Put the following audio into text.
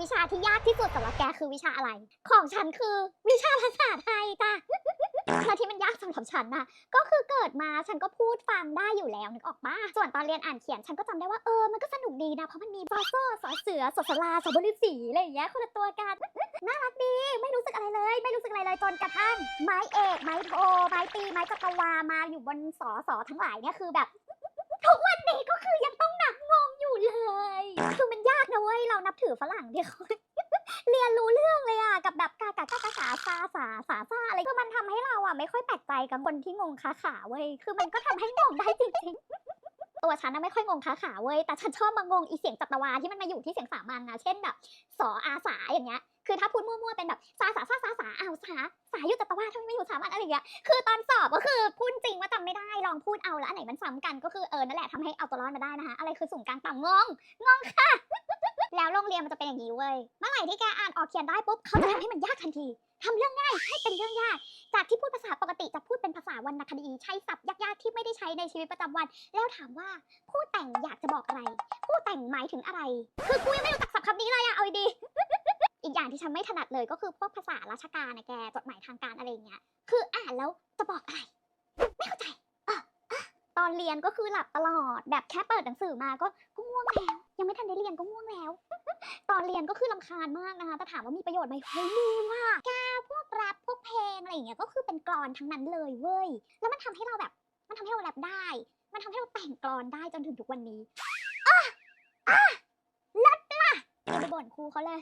วิชาที่ยากที่สุดสำหรับแกคือวิชาอะไร ของฉันคือวิชาภาษาไทยจ้ะแล้วที่มันยากสำหรับฉันนะก็คือเกิดมาฉันก็พูดฟังได้อยู่แล้วนึกออกปะส่วนตอนเรียนอ่านเขียนฉันก็จำได้ว่าเออมันก็สนุกดีนะเพราะมันมีบอสโซสอเสือสอสลาสอบริสีอะไรอย่างเงี้ยคนละตัวกันน่ารักดีไม่รู้สึกอะไรเลย ไม่รู้สึกอะไรเลยจนกระทั่งไม้เอกไม้โทไม้ตีไม้จักรวามาอยู่บนสอสอทั้งหลายเนี่ยคือแบบทุกวันนี้ก็คือยังต้องหนักงงอยู่เลยคือ บถือฝรั่งที่เขาเรียนรู้เรื่องเลยอะกับแบบกากากากาสาซาสาสาซาอะไรคือมันทำให้เราอะไม่ค่อยแปลกใจกับคนที่งงค้าขาเว้ยคือมันก็ทำให้งงได้จริงๆตัวฉันน่ะไม่ค่อยงงค้าขาเว้ยแต่ฉันชอบมางงอีเสียงจัตวาที่มันมาอยู่ที่เสียงสามัญนะเช่นแบบสออาสาอย่างเงี้ยคือถ้าพูดมั่วๆเป็นแบบสาสาสาสาสาอ้าวสาสาอยู่จัตวาทำไมไม่อยู่สามัญอะไรอย่างเงี้ยคือตอนสอบก็คือพูดจริงว่าจำไม่ได้ลองพูดเอาแล้วอันไหนมันซ้ำกันก็คือเออนั่นแหละทำให้เอาตัวรอดมาได้นะคะอะไรคือสูงกลางต่ำงงงงค่ะ แล้วโรงเรียนมันจะเป็นอย่างนี้เว้ย เมื่อไหร่ที่แกอ่านออกเขียนได้ปุ๊บเขาจะทำให้มันยากทันทีทำเรื่องง่ายให้เป็นเรื่องยาก จากที่พูดภาษาปกติจะพูดเป็นภาษาวรรณคดีใช้ศัพท์ยากๆที่ไม่ได้ใช้ในชีวิตประจำวัน แล้วถามว่าผู้แต่งอยากจะบอกอะไร ผู้แต่งหมายถึงอะไร คือกูยังไม่รู้จักศัพท์คำนี้เลยอะเอาดีอีกอย่างที่ฉันไม่ถนัดเลยก็คือพวกภาษาราชการนะแกจดหมายทางการอะไรเงี้ย คืออ่านแล้วจะบอกอะไร ไม่เข้าใจตอนเรียนก็คือหลับตลอดแบบแค่เปิดหนังสือมาก็ก็ง่วงแล้ว ยังไม่ทันได้เรียนก็ง่วงแล้ว ตอนเรียนก็คือลำคาญมากนะคะ แต่ถามว่ามีประโยชน์ไหมเฮ้ยมีว่ะแกพวกแรปพวกเพลงอะไรอย่างเงี้ยก็คือเป็นกรอนทั้งนั้นเลยเว้ย แล้วมันทำให้เราแบบ มันทำให้เราแรปได้ มันทำให้เราแต่งกรอนได้จนถึงทุกวันนี้อะอะลัดล่ะจะไปบ่นครูเขาเลย